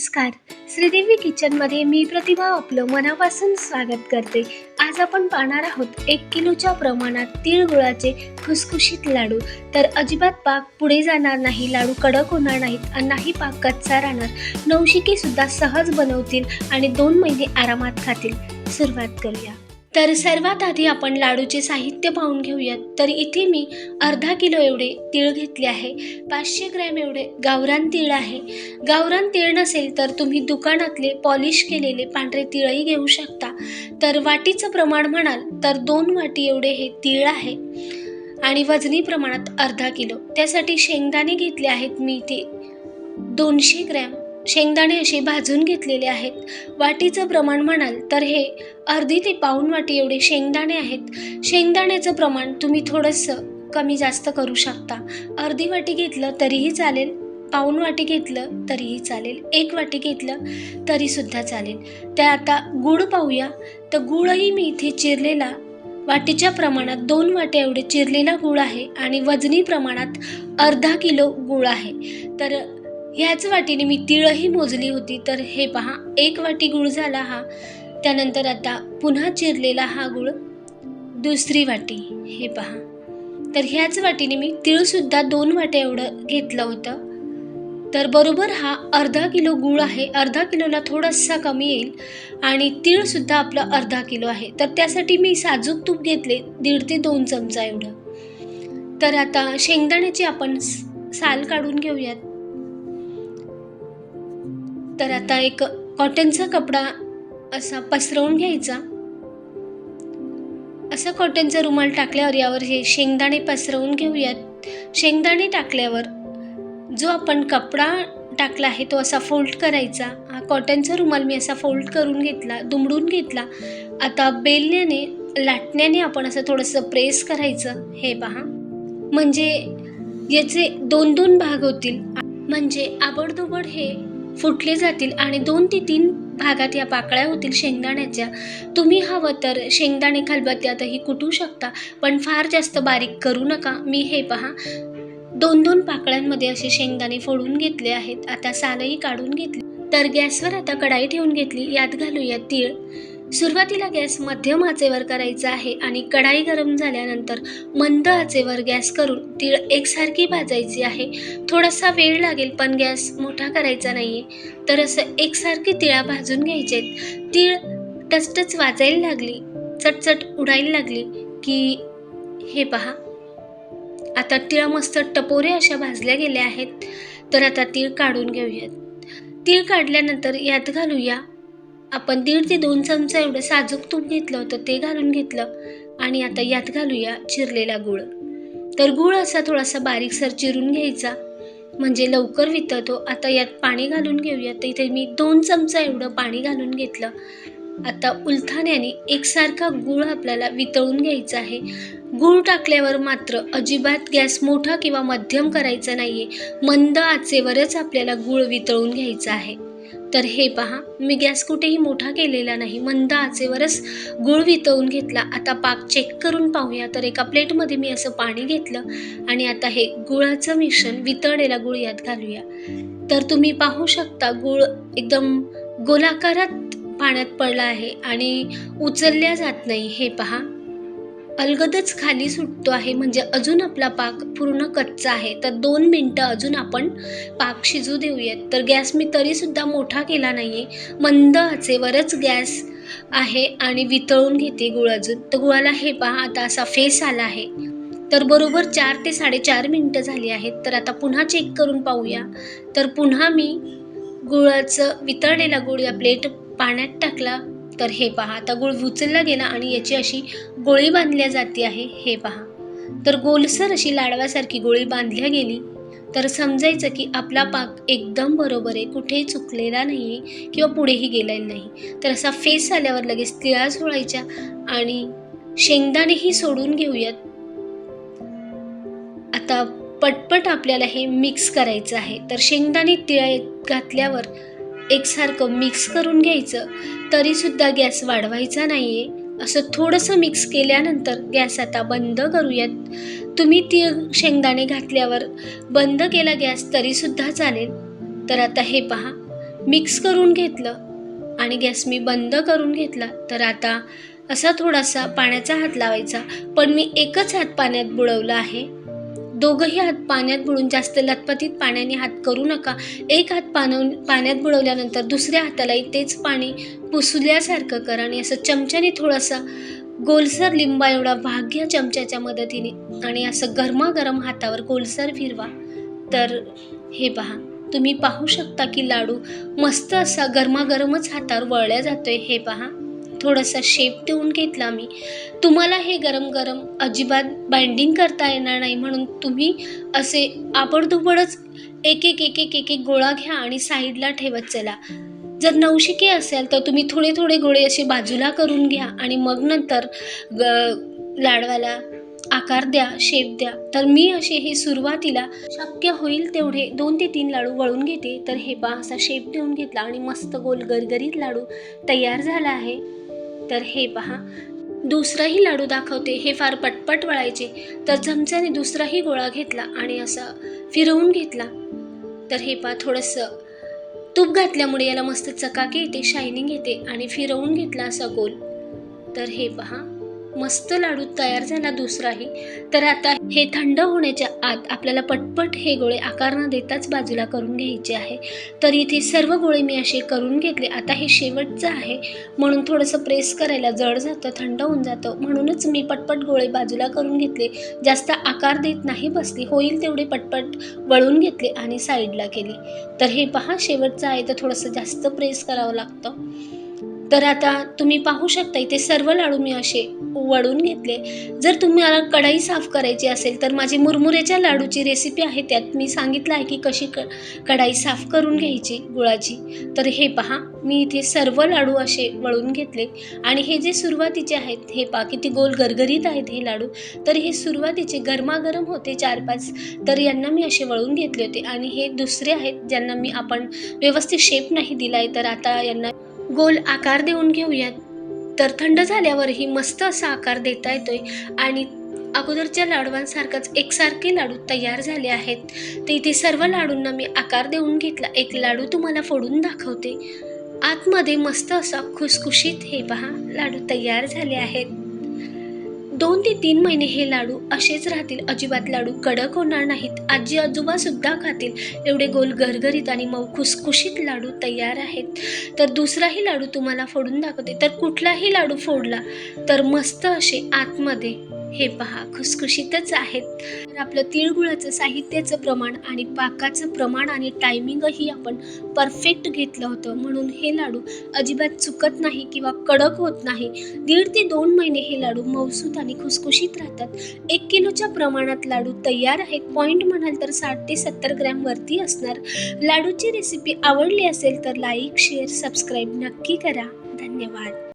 नमस्कार. श्रीदेवी किचनमध्ये मी प्रतिभा आपलं मनापासून स्वागत करते. आज आपण पाहणार आहोत एक किलोच्या प्रमाणात तीळ गुळाचे खुसखुशीत लाडू. तर अजिबात पाक पुढे जाणार नाही लाडू कडक होणार नाहीत आणि नाही पाक कच्चा राहणार. नवशिके सुद्धा सहज बनवतील आणि दोन महिने आरामात खातील. सुरुवात करूया. तर सर्वात आधी आपण लाडूचे साहित्य पाहून घेऊयात. तर इथे मी अर्धा किलो एवढे तीळ घेतले आहे. पाचशे ग्रॅम एवढे गावरान तीळ आहे. गावरान तीळ नसेल तर तुम्ही दुकानातले पॉलिश केलेले पांढरे तिळही घेऊ शकता. तर वाटीचं प्रमाण म्हणाल तर दोन वाटी एवढे हे तीळ आहे. आणि वजनी प्रमाणात अर्धा किलो. त्यासाठी शेंगदाणे घेतले आहेत मी ते दोनशे ग्रॅम. शेंगदाणे असे भाजून घेतलेले आहेत. वाटीचं प्रमाण म्हणाल तर हे अर्धी ते पाऊण वाटी एवढे शेंगदाणे आहेत. शेंगदाण्याचं प्रमाण तुम्ही थोडंसं कमी जास्त करू शकता. अर्धी वाटी घेतलं तरीही चालेल पाऊण वाटी घेतलं तरीही चालेल एक वाटी घेतलं तरीसुद्धा चालेल. त्या आता गूळ पाहूया. तर गूळही मी इथे चिरलेला वाटीच्या प्रमाणात दोन वाट्या एवढे चिरलेला गूळ आहे आणि वजनी प्रमाणात अर्धा किलो गूळ आहे. तर ह्याच वाटीने मी तिळही मोजली होती तर हे पहा एक वाटी गूळ झाला हा. त्यानंतर आता पुन्हा चिरलेला हा गूळ दुसरी वाटी हे पहा. तर ह्याच वाटीने मी तिळसुद्धा दोन वाट्या एवढं घेतलं होतं. तर बरोबर हा अर्धा किलो गूळ आहे अर्धा किलोला थोडासा कमी येईल आणि तीळसुद्धा आपलं अर्धा किलो आहे. तर त्यासाठी मी साजूक तूप घेतले दीड ते दोन चमचा एवढं. तर आता शेंगदाण्याची आपण स- साल काढून घेऊयात. तर आता एक कॉटनचा कपडा असा पसरवून घ्यायचा. असा कॉटनचा रुमाल टाकल्यावर यावर हे शेंगदाणे पसरवून घेऊयात. शेंगदाणे टाकल्यावर जो आपण कपडा टाकला आहे तो असा फोल्ड करायचा. हा कॉटनचा रुमाल मी असा फोल्ड करून घेतला दुमडून घेतला. आता बेलण्याने लाटण्याने आपण असं थोडंसं प्रेस करायचं. हे पहा. म्हणजे याचे दोन दोन भाग होतील. म्हणजे आबडधोबड हे फुटले जातील आणि दोन ते तीन भागात या पाकळ्या होतील शेंगदाण्याच्या. तुम्ही हवं तर शेंगदाणे खलबत्त्यातही कुटू शकता पण फार जास्त बारीक करू नका. मी हे पहा. दोन दोन पाकळ्यांमध्ये असे शेंगदाणे फोडून घेतले आहेत. आता सालही काढून घेतली. तर गॅसवर आता कढाई ठेवून घेतली. यात घालूया तीळ. सुरुवातीला गॅस मध्यम आचेवर करायचा आहे आणि कढाई गरम झाल्यानंतर मंद आचेवर गॅस करून तीळ एकसारखी भाजायची आहे. थोडासा वेळ लागेल पण गॅस मोठा करायचा नाहीये. तर असं एकसारखी तिळा भाजून घ्यायचे तीळ टचटच वाजायला लागली चटचट उडायला लागली की हे पहा. आता तिळा मस्त टपोरे अशा भाजल्या गेल्या आहेत. तर आता तीळ काढून घेऊयात. तीळ काढल्यानंतर यात घालूया आपण दीड ते दोन चमचा एवढं साजूक तूप घेतलं होतं ते घालून घेतलं. आणि आता यात घालूया चिरलेला गूळ. तर गूळ असा थोडासा बारीकसर चिरून घ्यायचा. म्हणजे लवकर वितळतो. आता यात पाणी घालून घेऊया. तर इथे मी दोन चमचा एवढं पाणी घालून घेतलं. आता उलथाण्याने एकसारखा गूळ आपल्याला वितळून घ्यायचा आहे. गूळ टाकल्यावर मात्र अजिबात गॅस मोठा किंवा मध्यम करायचा नाहीये. मंद आचेवरच आपल्याला गूळ वितळून घ्यायचा आहे. तर हे पहा मी गॅस कुठेही मोठा केलेला नाही. मंद आचेवरच गूळ वितळून घेतला. आता पाक चेक करून पाहूया. तर एका प्लेटमध्ये मी असं पाणी घेतलं आणि आता हे गुळाचं मिश्रण वितळलेला गुळ यात घालूया. तर तुम्ही पाहू शकता गूळ एकदम गोलाकारात पाण्यात पडला आहे आणि उचलल्या जात नाही. हे पहा अलगदच खाली सुटतो आहे. म्हणजे अजून आपला पाक पूर्ण कच्चा आहे. तर दोन मिनटं अजून आपण पाक शिजू देऊयात. तर गॅस मी तरीसुद्धा मोठा केला नाही आहे मंद आचेवरच गॅस आहे आणि वितळून घेते गुळ अजून. तर गुळाला हे पहा आता असा फेस आला आहे. तर बरोबर चार ते साडेचार मिनटं झाली आहेत. तर आता पुन्हा चेक करून पाहूया. तर पुन्हा मी गुळाचं वितळलेला गुळ या प्लेट पाण्यात टाकला. तर हे पहा आता गुळ उचलला गेला आणि याची अशी गोळी बांधल्या जाते आहे हे पहा. तर गोलसर अशी लाडवासारखी गोळी बांधल्या गेली. तर समजायचं की आपला पाक एकदम बरोबर आहे कुठेही चुकलेला नाही आहे किंवा पुढेही गेलेला नाही. तर असा फेस आल्यावर लगेच तिळा सोडायच्या आणि शेंगदाणेही सोडून घेऊयात. आता पटपट आपल्याला हे मिक्स करायचं आहे. तर शेंगदाणे तिळ घातल्यावर एकसारखं मिक्स करून घ्यायचं. तरीसुद्धा गॅस वाढवायचा नाही आहे असं थोडंसं मिक्स केल्यानंतर गॅस आता बंद करूयात. तुम्ही ती शेंगदाणे घातल्यावर बंद केला गॅस तरीसुद्धा चालेल. तर आता हे पहा. मिक्स करून घेतलं आणि गॅस मी बंद करून घेतला. तर आता असा थोडासा पाण्याचा हात लावायचा. पण मी एकच हात पाण्यात बुडवला आहे. दोघंही हात पाण्यात बुडून जास्त लतपतीत पाण्याने हात करू नका. एक हात पाणव पाण्यात बुडवल्यानंतर दुसऱ्या हातालाही तेच पाणी पुसल्यासारखं करा आणि असं चमच्याने थोडासा गोलसर लिंबा एवढा भाग घ्या चमच्याच्या मदतीने आणि असं गरमागरम हातावर गोलसर फिरवा. तर हे पहा तुम्ही पाहू शकता की लाडू मस्त असा गरमागरमच हातावर वळल्या जातोय. हे पहा. थोडासा शेप देऊन घेतला मी तुम्हाला हे गरम गरम अजिबात बाइंडिंग करता येणार नाही म्हणून तुम्ही असे आबडधोबडच एक एक एक एक एक एक गोळा घ्या आणि साईडला ठेवत चला. जर नवशिके असेल तर तुम्ही थोडे थोडे गोळे असे बाजूला करून घ्या आणि मग नंतर ग लाडवाला आकार द्या शेप द्या. तर मी असे हे सुरुवातीला शक्य होईल तेवढे दोन ते तीन लाडू वळून घेते. तर हे बा असा शेप देऊन घेतला आणि मस्त गोल गरगरीत लाडू तयार झाला आहे. तर हे पहा. दुसराही लाडू दाखवते हे फार पटपट वळायचे. तर चमच्याने दुसराही गोळा घेतला आणि असा फिरवून घेतला. तर हे पहा थोडंसं तूप घातल्यामुळे याला मस्त चकाकी येते शायनिंग येते आणि फिरवून घेतला असा गोल. तर हे पहा. मस्त लाडू तयार झाला दुसराही तर आता हे थंड होण्याच्या आत आपल्याला पटपट हे गोळे आकार न देताच बाजूला करून घ्यायचे आहे. तर इथे सर्व गोळे मी असे करून घेतले. आता हे शेवटचं आहे. म्हणून थोडंसं प्रेस करायला जड जातं थंड होऊन जातं. म्हणूनच मी पटपट गोळे बाजूला करून घेतले. जास्त आकार देत नाही बसली. होईल तेवढे पटपट वळून घेतले आणि साईडला केली. तर हे पहा शेवटचं आहे. तर थोडंसं जास्त प्रेस करावं लागतं. तर आता तुम्ही पाहू शकता इथे सर्व लाडू मी असे वळून घेतले. जर तुम्हाला कढाई साफ करायची असेल तर माझी मुरमुऱ्याच्या लाडूची रेसिपी आहे त्यात मी सांगितलं आहे की कशी क कढाई साफ करून घ्यायची गुळाची. तर हे पहा मी इथे सर्व लाडू असे वळून घेतले. आणि हे जे सुरुवातीचे आहेत हे पहा किती गोल गरगरीत आहेत हे लाडू. तर हे सुरुवातीचे गरमागरम होते चार पाच तर यांना मी असे वळून घेतले होते. आणि हे दुसरे आहेत ज्यांना मी आपण व्यवस्थित शेप नाही दिला आहे तर आता यांना गोल आकार देऊन घेऊयात. तर थंड झाल्यावरही मस्त असा आकार देता येतोय आणि अगोदरच्या लाडवांसारखंच एकसारखे लाडू तयार झाले आहेत. तर इथे सर्व लाडूंना मी आकार देऊन घेतला. एक लाडू तुम्हाला फोडून दाखवते. आतमध्ये मस्त असा खुसखुशीत हे पहा लाडू तयार झाले आहेत. दोन ते तीन महिने हे लाडू असेच राहतील. अजिबात लाडू कडक होणार नाहीत. आजी आजोबा सुद्धा खातील. एवढे गोल घरघरीत आणि मऊ खुसखुशीत लाडू तयार आहेत. तर दुसराही लाडू तुम्हाला फोडून दाखवते. तर कुठलाही लाडू फोडला तर मस्त असे आतमध्ये. हे पहा खुसखुशीतच आहेत. तर आपलं तिळगुळाचं साहित्याचं प्रमाण आणि पाकाचं प्रमाण आणि टायमिंगही आपण परफेक्ट घेतलं होतं. म्हणून हे लाडू अजिबात चुकत नाही किंवा कडक होत नाही. दीड ते दोन महिने हे लाडू मौसूत आणि खुसखुशीत राहतात. एक किलोच्या प्रमाणात लाडू तयार आहेत. पॉईंट म्हणाल तर साठ ते सत्तर ग्रॅमवरती असणार. लाडूची रेसिपी आवडली असेल तर लाईक शेअर सबस्क्राईब नक्की करा. धन्यवाद.